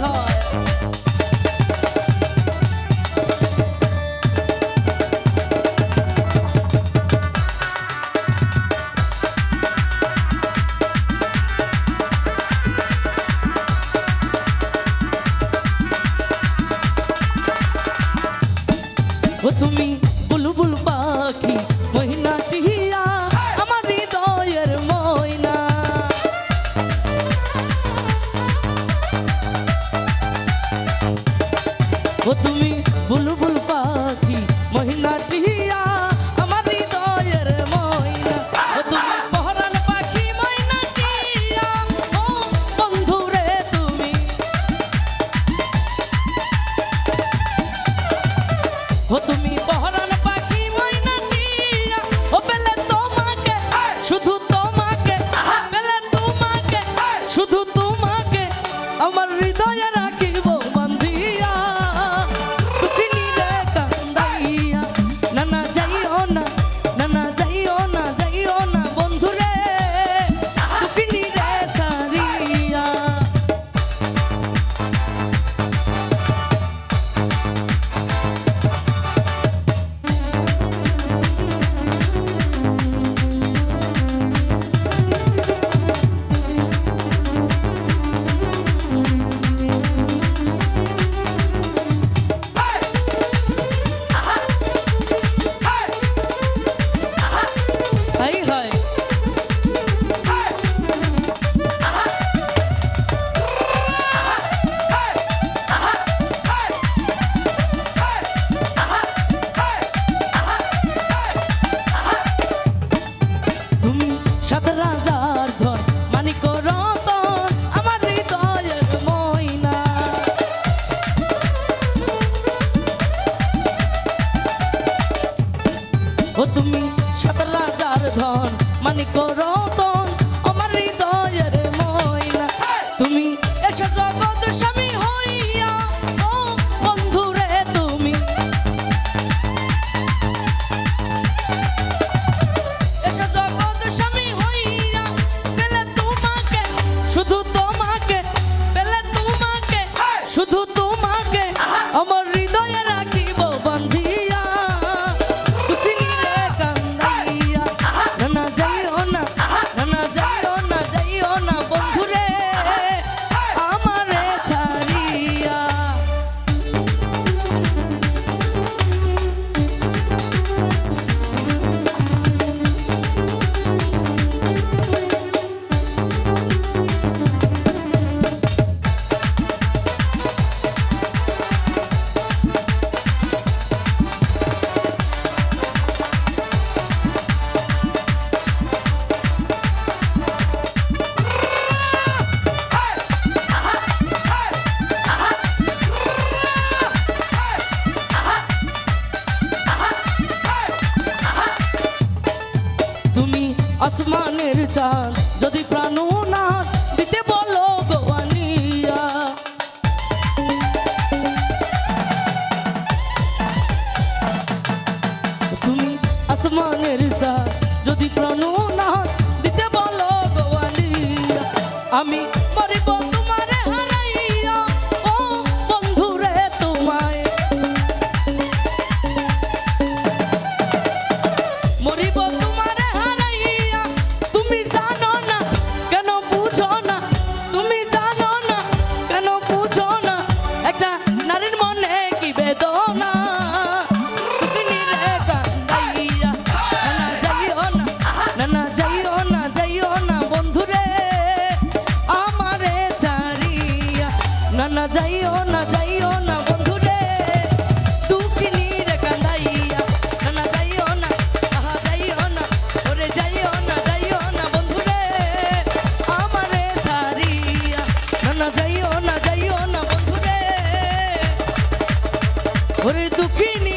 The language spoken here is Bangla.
감. ও তুমি বুলবুল ও তুমি সাত রাজার ধন মানিক রতন আসমানের চাঁদ। যদি প্রাণ না দিতে বলো গোয়ানিয়া তুমি আসমানের চাঁদ। যদি প্রাণ না দিতে বলো গোয়ানিয়া আমি ওরে দুঃখিনী